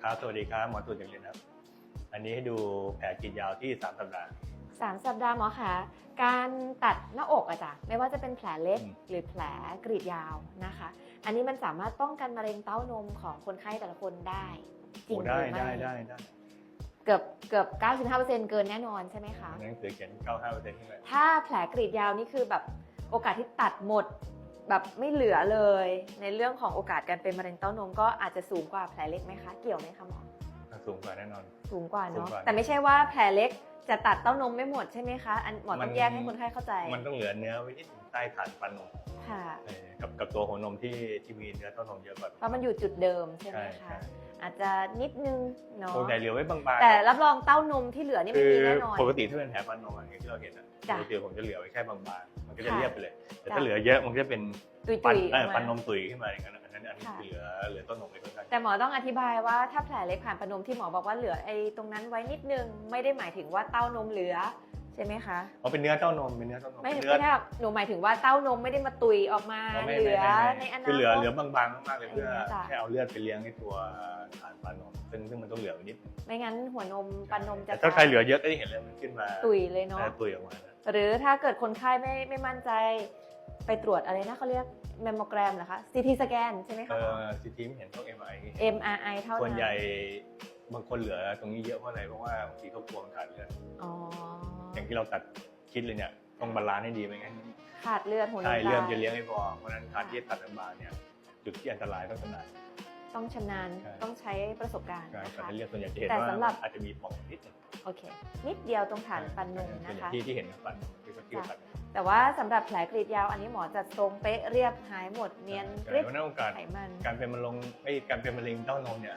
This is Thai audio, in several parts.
ครับ สวัสดีครับ หมอตุนอย่างนี้นะครับ อันนี้ให้ดูแผลกรีดยาวที่ 3 สัปดาห์ สามสัปดาห์หมอคะการตัดหน้าอกอะจ้ะไม่ว่าจะเป็นแผลเล็กอืม หรือแผลกรีดยาวนะคะ อันนี้มันสามารถป้องกันมะเร็งเต้านมของคนไข้แต่ละคนได้จริงโอ้หได้รือไม่ได้ได้ได้เกือบเกือบ 95%เกินแน่นอนใช่ไหมคะ หนังสือเขียน 95%ขึ้นไปถ้าแผลกรีดยาวนี่คือแบบโอกาสที่ตัดหมด แบบไม่เหลือเลย ในเรื่องของโอกาสการเป็นมะเร็งเต้านมก็อาจจะสูงกว่าแผลเล็กไหมคะเกี่ยวไหมคะหมอสูงกว่าแน่นอน สูงกว่าสูงเนาะกว่า แต่ไม่ใช่ว่าแผลเล็กจะตัดเต้านมไม่หมดใช่ไหมคะอันหมอมัต้อนงแยกให้คนไข้เข้าใจมันต้องเหลือเนื้อไว้นิดหนึ่งใต้ฐานฟันนมค่ะเออกับกับตัวหัวนมที่ที่มีเนื้อเต้านมเยอะกว่าเพราะมันอยู่จุดเดิมใช่ไหมใช่คะใช่อาจจะนิดนึงเนาะส่วนใหญ่เหลือไว้บางๆแต่รับรองเต้านมที่เหลือนี่คืไม่อมีแน่นอน ปกติถ้าเป็นแผลฟันนมอย่างที่เราเห็นอะ จ้ะปกติผมจะเหลือไว้แค่บางๆมันก็จะค่ะเรียบไปเลย แต่จ้ะถ้าเหลือเยอะมันก็จะเป็นตุยฟันๆเอ่อออกมา ฟันนมตุยขึ้นมาอย่างนั้นอันนั้นอันนี้ค่ะ เหลือเหลือต้นนมไม่ค่อนข้างแต่หมอต้องอธิบายว่าถ้าแผลเล็กผ่านประนมที่หมอบอกว่าเหลือไอ้ตรงนั้นไว้นิดนึงไม่ได้หมายถึงว่าเต้านมเหลือ ใช่ไหมคะอ๋อเป็นเนื้อเต้านมเป็นเนื้อเต้านมไม่เป็นไม่เนื้อใช่ครับหนูหมายถึงว่าเต้านมไม่ได้มาตุยออกมาอ๋อไม่เหลืไม่อไม่ในไม่อนาคตคือเหลือเหลือบางๆมากๆเลยเพื่อจ้ะ แค่เอาเลือดไปเลี้ยงให้ตัวฐานฟันนมซึ่งซึ่งมันต้องเหลือไว้นิดนึงไม่งั้นหัวนมปันนมจะแต่ถ้าใครเหลือเยอะก็จะเห็นเลยมันขึ้นมาตุยเลยเนาะเออตุยออกมานะ หรือถ้าเกิดคนไข้ไม่ไม่มั่นใจไปตรวจอะไรนะเขาเรียกแมมโมแกรมเหรอคะ CT สแกนใช่ไหมเอคะหมออซีทีมเห็นต้องเอ็มไอ MRI เท่านั้นส่วนใหญ่บางคนเหลือตรงนี้เยอะเพราะอะไรเพราะว่าบางทีเขากลัวมันขาดเลือดอ๋ออย่างที่เราตัดคิดเลยเนี่ยต้องบาลานซ์ให้ดีไม่งั้นขาดเลือดหัวนมใช่เลือดตายจะเลี้ยงไม่พอเพราะฉะนั้นการที่จะตัดบางๆเนี่ยจุดที่อันตรายต้องชำนาญต้องชำนาญใช่ ต้องใช้ประสบการณ์การนะตัดคะ เลือดส่วนใหญ่จะเห็นแต่ว่าสำหรับ อาจจะมีป่องนิดหนึง โอเค นิดเดียวตรงฐานฟันนมนะคะ ที่ที่เห็นฟันที่เขาที่เขาตัดแต่ว่าสำหรับแผลกรีดยาวอันนี้หมอจัดทรงเป๊ะเรียบหายหมดเนียนใช่กริบเพราะฉะนั้นโอกาสไขมันการเป็นมะเร็งไม่การเป็นมะเร็งเต้านมเนี่ย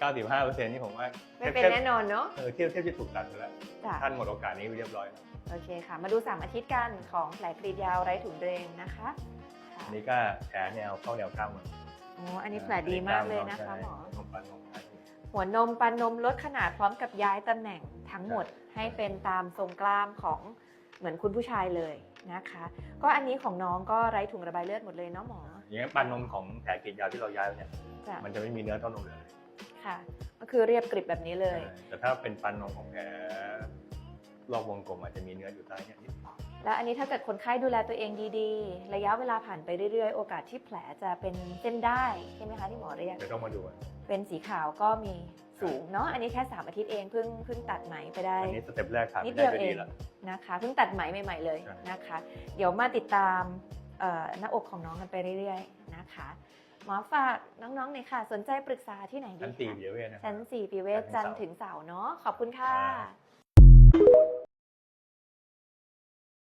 95เปอร์เซ็นต์นี่ผมว่าไม่เป็นแน่นอนเนาะเออเทียบเทียบจะถูกตัดไปแล้วจ้ะท่านหมดโอกาสนี้ไปเรียบร้อยแล้วโอเคค่ะ มาดู3อาทิตย์กันของแผลกรีดยาวไร้ถุงเดรนนะคะค่ะอันนี้ก็แผลแนวเข้าแนวกล้ามเนื้อโอ้อันนี้แผลดีมากเลยนะคะหมอนมปันนมปัน หัวนมปันนมลดขนาดพร้อมกับย้ายตำแหน่งทั้งหมดให้เป็นตามทรงกล้ามของเหมือนคุณผู้ชายเลยนะคะ ก็อันนี้ของน้องก็ไร้ถุงระบายเลือดหมดเลยเนาะหมอ อย่างนี้นปันนมของแผลกรีดยาวที่เราย้ายไปเนี่ยจ้ะ มันจะไม่มีเนื้อเต้านมเลยค่ะ ก็คือเรียบกริบแบบนี้เลย แต่ถ้าเป็นปันนมของแผลรอบวงกลมอาจจะมีเนื้ออยู่ใต้เนี่ยนิดแล้วอันนี้ถ้าเกิดคนไข้ดูแลตัวเองดีๆ ระยะเวลาผ่านไปเรื่อยๆ โอกาสที่แผลจะเป็นเส้นได้ใช่ไหมคะที่หมอเรียก เดี๋ยวต้องมาดูกัน เป็นสีขาวก็มีสูงเนาะอันนี้แค่ 3 อาทิตย์เองเพิ่งเพิ่งตัดไหมไปได้ อันนี้สเต็ปแรกผ่านนิดไปเดีได้ยวก็เอดีงแล้วนะคะเพิ่งตัดไหมใหม่ๆเลยใช่นะคะ เดี๋ยวมาติดตามเอ่อหน้าอกของน้องกันไปเรื่อยๆนะคะหมอฝากน้องๆหน่อยค่ะ สนใจปรึกษาที่ไหนดีชั้นตีคะเดียวเวทนะครัชั้บน4ปีเวชจัจันนททร์ร์ถึถึงงเสาเสาร์ร์เนาะขอบคุณค่ะครับ